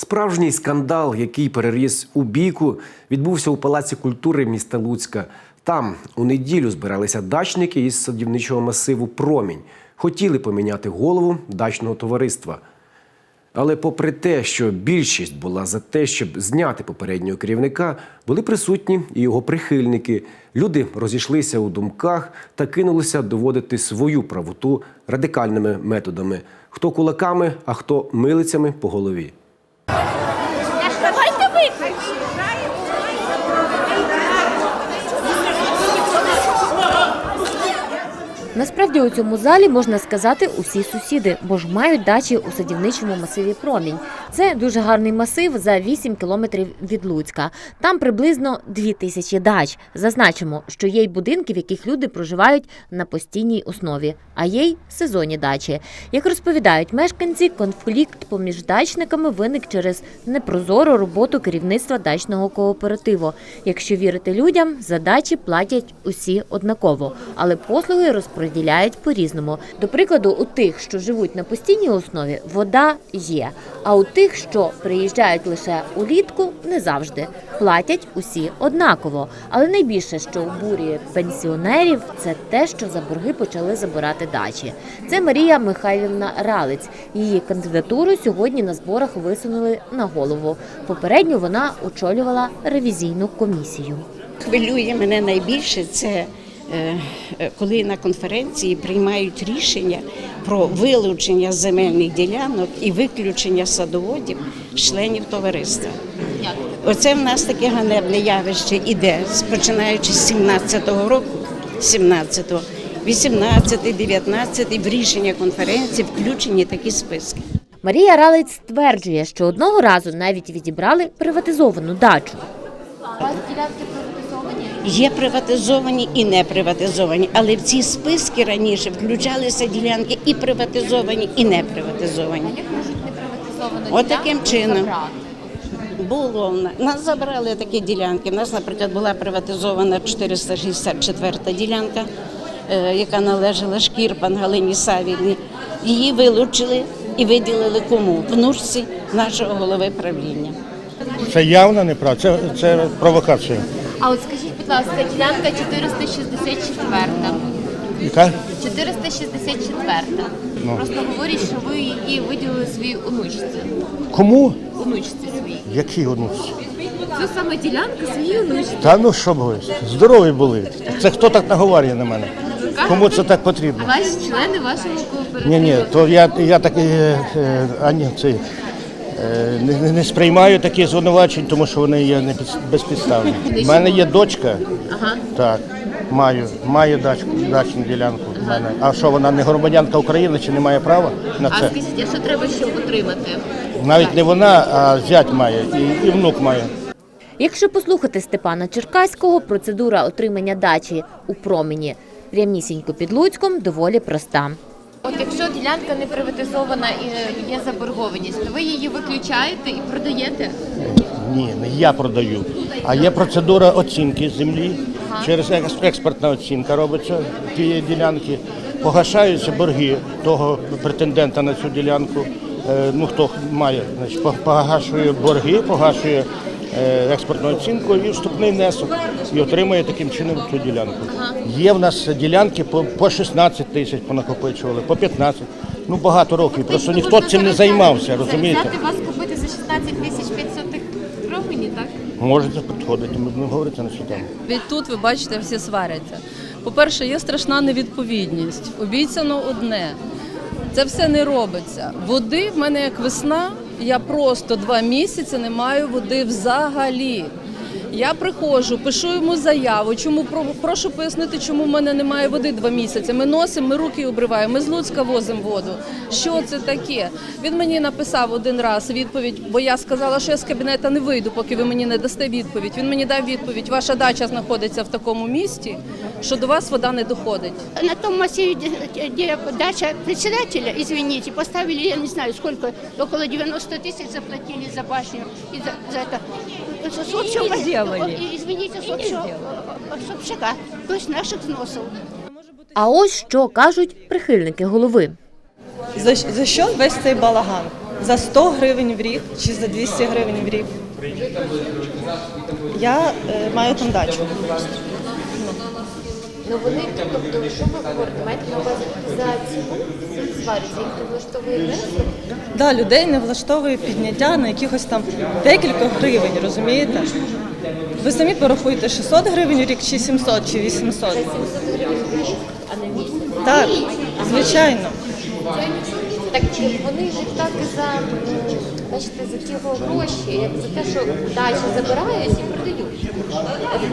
Справжній скандал, який переріс у бійку, відбувся у Палаці культури міста Луцька. Там у неділю збиралися дачники із садівничого масиву Промінь. Хотіли поміняти голову дачного товариства. Але попри те, що більшість була за те, щоб зняти попереднього керівника, були присутні і його прихильники. Люди розійшлися у думках та кинулися доводити свою правоту радикальними методами: хто кулаками, а хто милицями по голові. Насправді у цьому залі можна сказати усі сусіди, бо ж мають дачі у садівничому масиві Промінь. Це дуже гарний масив за 8 кілометрів від Луцька. Там приблизно 2 тисячі дач. Зазначимо, що є й будинки, в яких люди проживають на постійній основі, а є й сезонні дачі. Як розповідають мешканці, конфлікт поміж дачниками виник через непрозору роботу керівництва дачного кооперативу. Якщо вірити людям, за дачі платять усі однаково, але послуги розподіляють по-різному. До прикладу, у тих, що живуть на постійній основі, вода є. А у тих, що приїжджають лише улітку, не завжди платять усі однаково. Але найбільше, що обурює пенсіонерів, це те, що за борги почали забирати дачі. Це Марія Михайлівна Ралець. Її кандидатуру сьогодні на зборах висунули на голову. Попередньо вона очолювала ревізійну комісію. Хвилює мене найбільше це коли на конференції приймають рішення про вилучення земельних ділянок і виключення садоводів членів товариства. Оце в нас таке ганебне явище іде, починаючи з 17-го року, 17-го, 18-й, 19-й, в рішення конференції включені такі списки. Марія Ралець стверджує, що одного разу навіть відібрали приватизовану дачу. Є приватизовані і не приватизовані, але в ці списки раніше включалися ділянки і приватизовані, і не приватизовані. От таким чином. Було в нас забрали такі ділянки. У нас, наприклад, була приватизована 464 ділянка, е, яка належала Шкірпан Галині Савільні. Її вилучили і виділили кому? Внучці нашого голови правління. Це явна неправда, це, це провокація. А от скажіть, будь ласка, ділянка 464. Яка? 464. Ну. Просто говорять, що ви її виділили своїй онучці. Кому? Онучці своїй. Які онуці? Це саме ділянка своїй онучці. Та ну що б ви, здорові були. Це хто так наговорює на мене? Кому це так потрібно? Ваші члени вашого кооперативу. Ні, ні, то я, я так е, е, а ні, це, не, не- сприймаю такі звинувачень, тому що вони є не під- безпідставні. У мене є дочка, Ага. так, маю, має дач, дачну ділянку. в мене. А що вона не громадянка України чи не має права на А скажіть, а що треба ще отримати? Навіть не вона, а зять має і, і внук має. Якщо послухати Степана Черкаського, процедура отримання дачі у промені прямісінько під Луцьком доволі проста. От якщо ділянка не приватизована і є заборгованість, то ви її виключаєте і продаєте? Ні, не я продаю. А є процедура оцінки землі. Через екс- експертна оцінка робиться тієї ділянки. Погашаються борги того претендента на цю ділянку. Е, Ну, хто має, значить, погашує борги, погашує експертну оцінку і вступний внесок і отримує таким чином цю ділянку. Є в нас ділянки по, по 16 тисяч понакопичували, по 15. Ну багато років. Просто ніхто цим не займався, розумієте? Взяти вас купити за 16 тисяч 500 гривень, так? Можете підходити, ми будемо говорити на цю тему. Відтут ви бачите, всі сваряться. По-перше, є страшна невідповідність. Обіцяно одне. Це все не робиться. Води в мене як весна. Я просто два місяці не маю води взагалі. Я приходжу, пишу йому заяву. Чому прошу пояснити, чому в мене немає води два місяці. Ми носимо, ми руки обриваємо, ми з Луцька возимо воду. Що це таке? Він мені написав один раз відповідь, бо я сказала, що я з кабінету не вийду, поки ви мені не дасте відповідь. Він мені дав відповідь: ваша дача знаходиться в такому місті, що до вас вода не доходить. На том массиве, где, где дача председателя, извините, поставили, я не знаю сколько, около 90 тысяч заплатили за башню и за, за не сделали. Извините, с общего, то есть наших взносов. А ось що кажуть прихильники голови. За, за що весь цей балаган? За 100 гривень в рік чи за 200 гривень в рік. Я е, маю там дачу. Ну вони, тобто, що ви говорите? Маєте на увазі за ціну сваряться, їх то влаштовує внесок? Да, людей не влаштовує підняття на якихось там декілька гривень, розумієте? Ви самі порахуєте 600 гривень в рік, чи 700, чи 800. 700 гривень в рік, а не в місяць. Так, звичайно. Так вони ж так і за, м, бачите, за ті гроші, як за те, що дачі забирають і продають.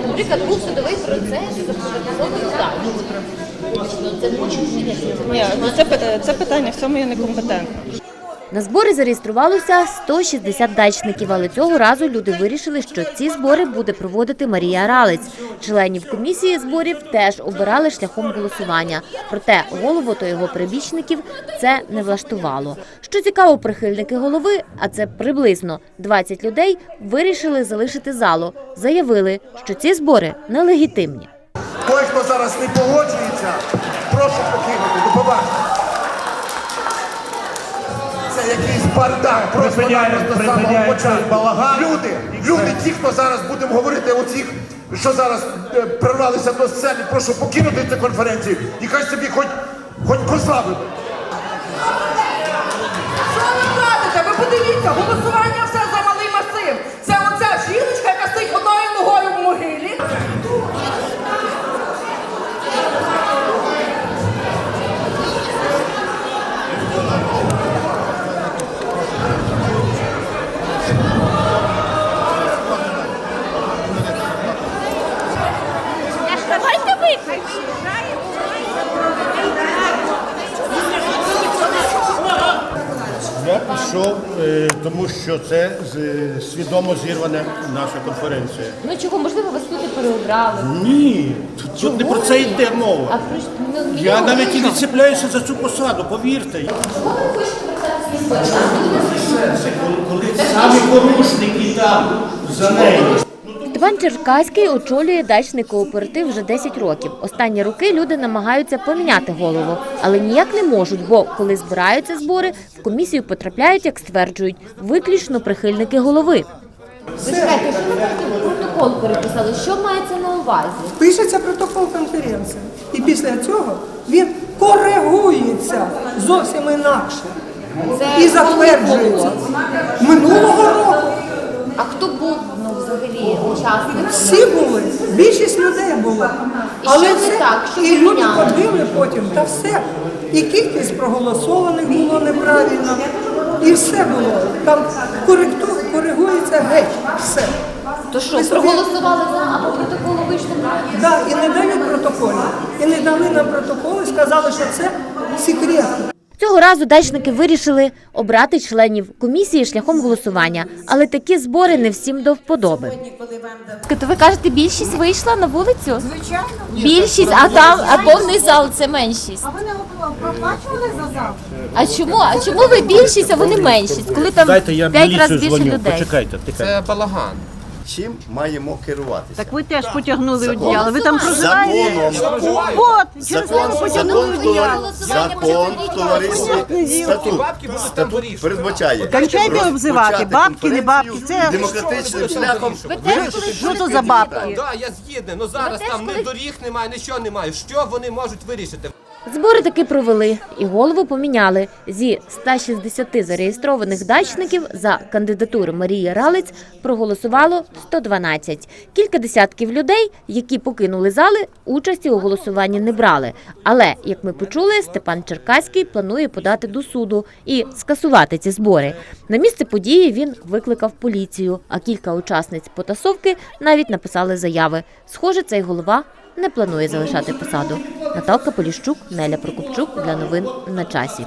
Наприклад, був судовий процес за приватизовану дачу. Ну, Це це, пи- це питання в цьому я не компетентна. На збори зареєструвалося 160 дачників, але цього разу люди вирішили, що ці збори буде проводити Марія Ралець. Членів комісії зборів теж обирали шляхом голосування. Проте голову та його прибічників це не влаштувало. Що цікаво, прихильники голови, а це приблизно 20 людей, вирішили залишити залу. Заявили, що ці збори нелегітимні. Той, хто зараз не погоджується, прошу покинути. До побачення. Це якийсь бардак, просто до самого початку. Люди, люди, ті, хто зараз будемо говорити, оці, що зараз е, прорвалися до сцени, прошу покинути цю конференцію і хай собі хоч, хоч козла. Що ви радите? Ви подивіться, голосування Я е, тому що це з- свідомо зірвана наша конференція. Ну чого, можливо, вас тут і переобрали. Ні, тут, тут не про це йде мова. А про що? Ну, Я ні, навіть і ну, не ціпляюся за цю посаду, повірте. Чого ви хочете про Коли самі порушники там за нею. Степан Черкаський очолює дачний кооператив вже 10 років. Останні роки люди намагаються поміняти голову, але ніяк не можуть, бо коли збираються збори, в комісію потрапляють, як стверджують, виключно прихильники голови. Ви чекайте, що ви протокол переписали? Що мається на увазі? Пишеться протокол конференції. І після цього він коригується зовсім інакше Це і затверджується. Минулого року А хто був взагалі всі були, більшість людей було. І що не це- так? Що і люди поміняли? ходили потім, та все. І кількість проголосованих було неправильно, і все було. Там коригується геть, все. То що, проголосували за, а по протоколу вийшло правильно? Да, і не дають протоколів. І не дали нам протоколи, сказали, що це секретно. Цього разу дачники вирішили обрати членів комісії шляхом голосування, але такі збори не всім до вподоби. То ви кажете, більшість вийшла на вулицю? Звичайно. Більшість, а там, а повний зал це меншість. А ви не проплачували за зал? А чому? А чому ви більшість, а вони меншість? Коли там Дайте я п'ять міліцію разів більше дзвоню, людей? почекайте, тихо. Чим маємо керуватися? Так Ви теж потягнули Закон. одіяло. Ви там Законом. От, через Закон, це ви потягнули закон, одіяло. закон товариства статут, статут передбачає. Кончайте обзивати. Бабки, не бабки. конференцію Це- демократичним шляхом. Що то за бабки? Так, я згідний. Ну зараз там не доріг немає, нічого немає. Що вони можуть вирішити? Збори таки провели і голову поміняли. Зі 160 зареєстрованих дачників за кандидатуру Марії Ралець проголосувало 112. Кілька десятків людей, які покинули зали, участі у голосуванні не брали. Але, як ми почули, Степан Черкаський планує подати до суду і скасувати ці збори. На місце події він викликав поліцію, а кілька учасниць потасовки навіть написали заяви. Схоже, цей голова не планує залишати посаду. Наталка Поліщук, Неля Прокопчук для новин на часі.